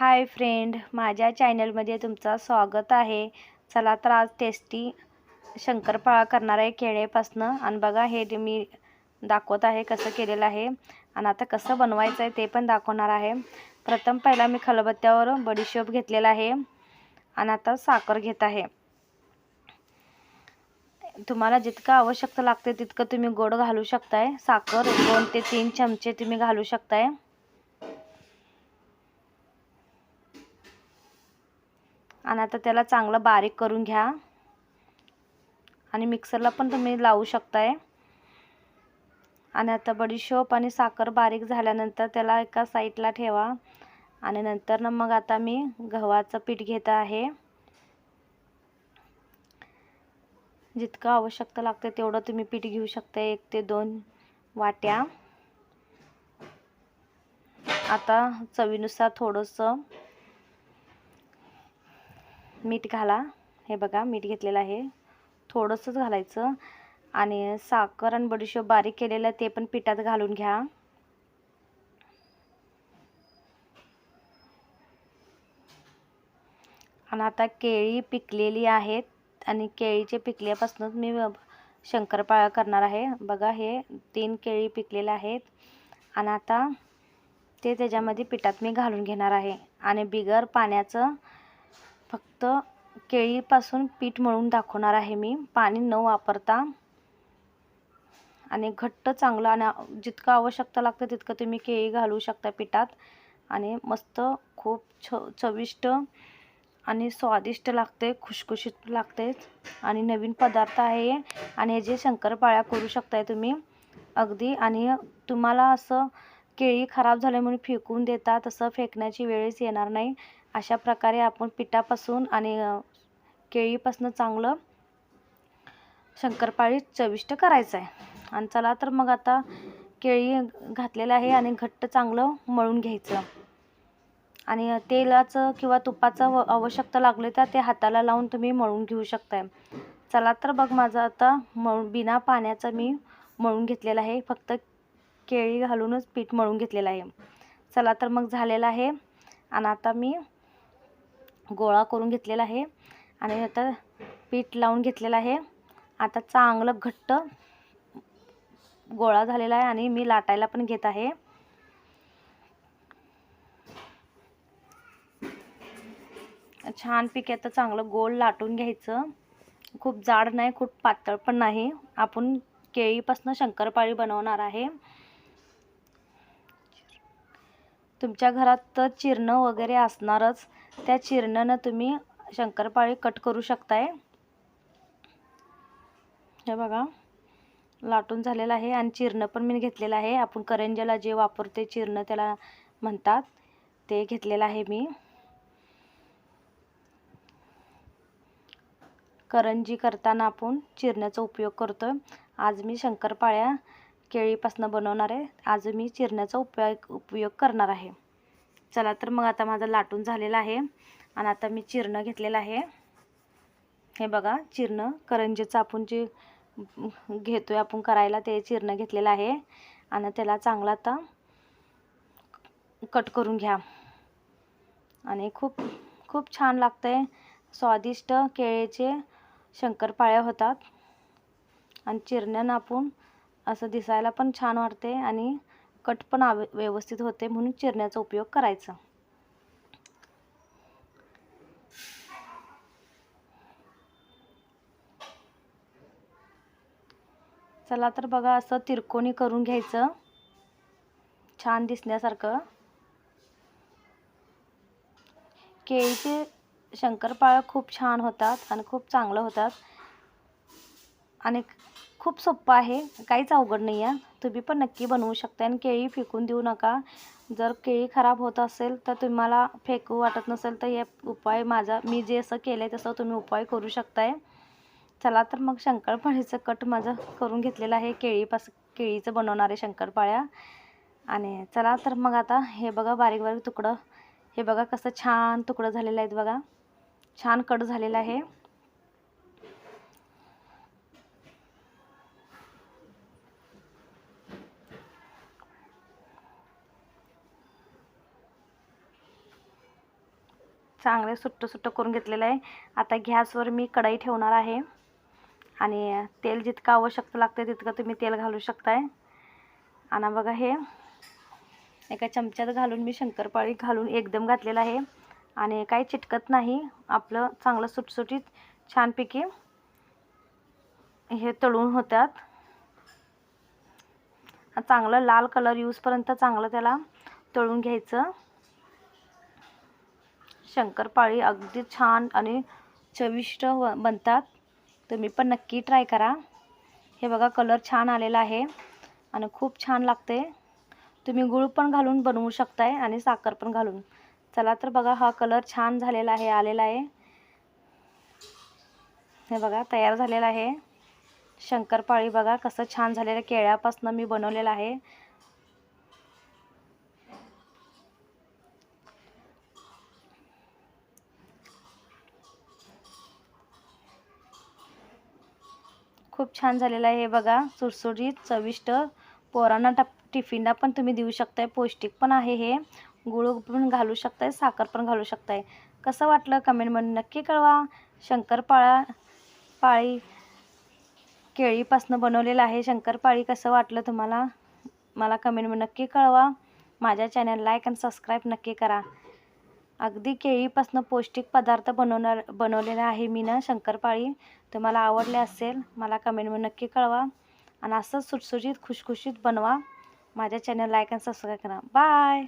Hi friend माझ्या चॅनलमध्ये तुमचं स्वागत आहे. चला तर आज टेस्टी शंकरपाळा करणार आहे केळेपासनं आणि बघा हे मी दाखवत आहे कसं केलेलं आहे. आणि आता कसं बनवायचं आहे ते पण दाखवणार आहे. प्रथम पहिला मी खलबत्त्यावर बडीशोप घेतलेला आहे. आणि आता साखर घेत आहे. तुम्हाला जितकं आवश्यकता लागते तितकं तुम्ही गोड घालू शकताय. साखर दोन ते तीन चमचे तुम्ही घालू शकताय. आणि आता त्याला चांगलं बारीक करून घ्या. आणि मिक्सरला पण तुम्ही लावू शकताय. आणि आता बडीशोप आणि साखर बारीक झाल्यानंतर त्याला एका साईडला ठेवा. आणि नंतर ना मग आता मी गव्हाचं पीठ घेत आहे. जितकं आवश्यकता लागते तेवढं तुम्ही पीठ घेऊ शकता एक ते दोन वाट्या. आता चवीनुसार थोडंसं मीठ घाला. हे बघा मीठ घेतलेलं आहे. थोडंसंच घालायचं. आणि साखर आणि बडीशेप बारीक केलेलं ते पण पिठात घालून घ्या. आणि आता केळी पिकलेली आहेत. आणि केळीचे पिकल्यापासूनच मी शंकरपाळा करणार आहे. बघा हे तीन केळी पिकलेले आहेत. आणि आता ते त्याच्यामध्ये पिठात मी घालून घेणार आहे. आणि बिगर पाण्याचं फक्त केळीपासून पीठ मळून दाखवणार आहे मी. पाणी न वापरता. आणि घट्ट चांगलं आणि जितकं आवश्यकता लागतं तितकं तुम्ही केळी घालू शकता पिठात. आणि मस्त खूप छ चविष्ट आणि स्वादिष्ट लागते खुशखुशीत लागते. आणि नवीन पदार्थ आहे. आणि हे जे शंकरपाळ्या करू शकताय तुम्ही अगदी. आणि तुम्हाला असं केळी खराब झाले म्हणून फेकून देता तसं फेकण्याची वेळच येणार नाही. अशा प्रकारे आपण पिठापासून आणि केळीपासून चांगलं शंकरपाळी चविष्ट करायचं आहे आणि चला तर मग आता केळी घातलेलं आहे आणि घट्ट चांगलं मळून घ्यायचं. आणि तेलाचं किंवा तुपाचं आवश्यकता लागले तर ते हाताला लावून तुम्ही मळून घेऊ शकताय. चला तर बघ माझं आता मळून बिना पाण्याचं मी मळून घेतलेलं आहे. फक्त केळी घालूनच पीठ मळून घेतलेलं आहे. चला तर मग झालेलं आहे. आणि आता मी गोळा करून घेतलेला आहे. आणि आता पीठ लावून घेतलेलं आहे. आता चांगलं घट्ट गोळा झालेला आहे आणि मी लाटायला पण घेत आहे. छानपैकी आता चांगलं गोल लाटून घ्यायचं. खूप जाड नाही खूप पातळ पण नाही. आपण केळीपासून शंकरपाळी बनवणार आहे. तुमच्या घरात तर चिरणं वगैरे असणारच. त्या चिरण्यानं तुम्ही शंकरपाळी कट करू शकताय. हे बघा लाटून झालेलं आहे आणि चिरणं पण मी घेतलेलं आहे. आपण करंजाला जे वापरते चिरणं त्याला म्हणतात ते घेतलेलं आहे मी. करंजी करताना आपण चिरण्याचा उपयोग करतो आज मी शंकरपाळ्या केळीपासून बनवणार आहे. आज मी चिरण्याचा उपयोग उपयोग करणार आहे. चला तर मग आता माझं लाटून झालेलं आहे. आणि आता मी चिरणं घेतलेलं आहे. हे बघा चिरणं करंजेचं आपण जे घेतो आहे आपण करायला ते चिरणं घेतलेलं आहे. आणि त्याला चांगला आता कट करून घ्या. आणि खूप खूप छान लागतं आहे स्वादिष्ट केळेचे शंकरपाळ्या होतात. आणि चिरण्यानं आपण असं दिसायला पण छान वाटते आणि कट पण व्यवस्थित होते म्हणून चिरण्याचा उपयोग करायचा. चला तर बघा असं तिरकोणी करून घ्यायचं. छान दिसण्यासारखं. केळीचे शंकरपाळ खूप छान होतात आणि खूप चांगलं होतात. आणि खूप सोप्पं आहे. काहीच अवघड नाही आहे. तुम्ही पण नक्की बनवू शकता आणि केळी फेकून देऊ नका. जर केळी खराब होत असेल तर तुम्हाला फेकू वाटत नसेल तर हे उपाय माझा मी जे असं केलं आहे तसं तुम्ही उपाय करू शकताय. चला तर मग शंकरपाळीचं कट माझं करून घेतलेलं आहे. केळीपास केळीचं बनवणारे शंकरपाळ्या. आणि चला तर मग आता हे बघा बारीक बारीक तुकडं. हे बघा कसं छान तुकडं झालेलं आहेत बघा. छान कट झालेलं आहे. चांगले सुट्टं सुट्ट करून घेतलेलं आहे. आता गॅसवर मी कढई ठेवणार आहे. आणि तेल जितकं आवश्यक लागते तितकं तुम्ही तेल घालू शकताय. आणि बघा हे एका चमच्यात घालून मी शंकरपाळी घालून एकदम घातलेलं आहे. आणि काही चिटकत नाही. आपलं चांगलं सुटसुटीत छानपैकी हे तळून होतात. चांगलं लाल कलर यूजपर्यंत चांगलं त्याला तळून घ्यायचं. शंकरपाळी अगदी छान आणि चविष्ट व बनतात. तुम्ही पण नक्की ट्राय करा. हे बघा कलर छान आलेला आहे आणि खूप छान लागते. तुम्ही गूळ पण घालून बनवू शकताय आणि साखर पण घालून. चला तर बघा हा कलर छान झालेला आहे आलेला आहे. हे बघा तयार झालेला आहे. शंकरपाळी बघा कसं छान झालेलं केळ्यापासून मी बनवलेलं आहे. खूप छान झालेलं आहे हे बघा. सुटसुटीत चविष्ट पोरांना टप टिफिनला पण तुम्ही देऊ शकताय. पौष्टिक पण आहे हे. गुळ पण घालू शकताय साखर पण घालू शकताय. कसं वाटलं कमेंटमध्ये नक्की कळवा. शंकरपाळा पाळी केळीपासनं बनवलेलं आहे शंकरपाळी. कसं वाटलं तुम्हाला? मला कमेंटमध्ये नक्की कळवा. माझ्या चॅनल लाईक आणि सबस्क्राईब नक्की करा. अगदी केळीपासनं पौष्टिक पदार्थ बनवणार बनवलेला आहे मी ना शंकरपाळी. तुम्हाला आवडले असेल मला कमेंटमध्ये नक्की कळवा. आणि असंच सुटसुटीत खुशखुशीत बनवा. माझ्या चॅनल लाईक आणि सबस्क्राईब करा. बाय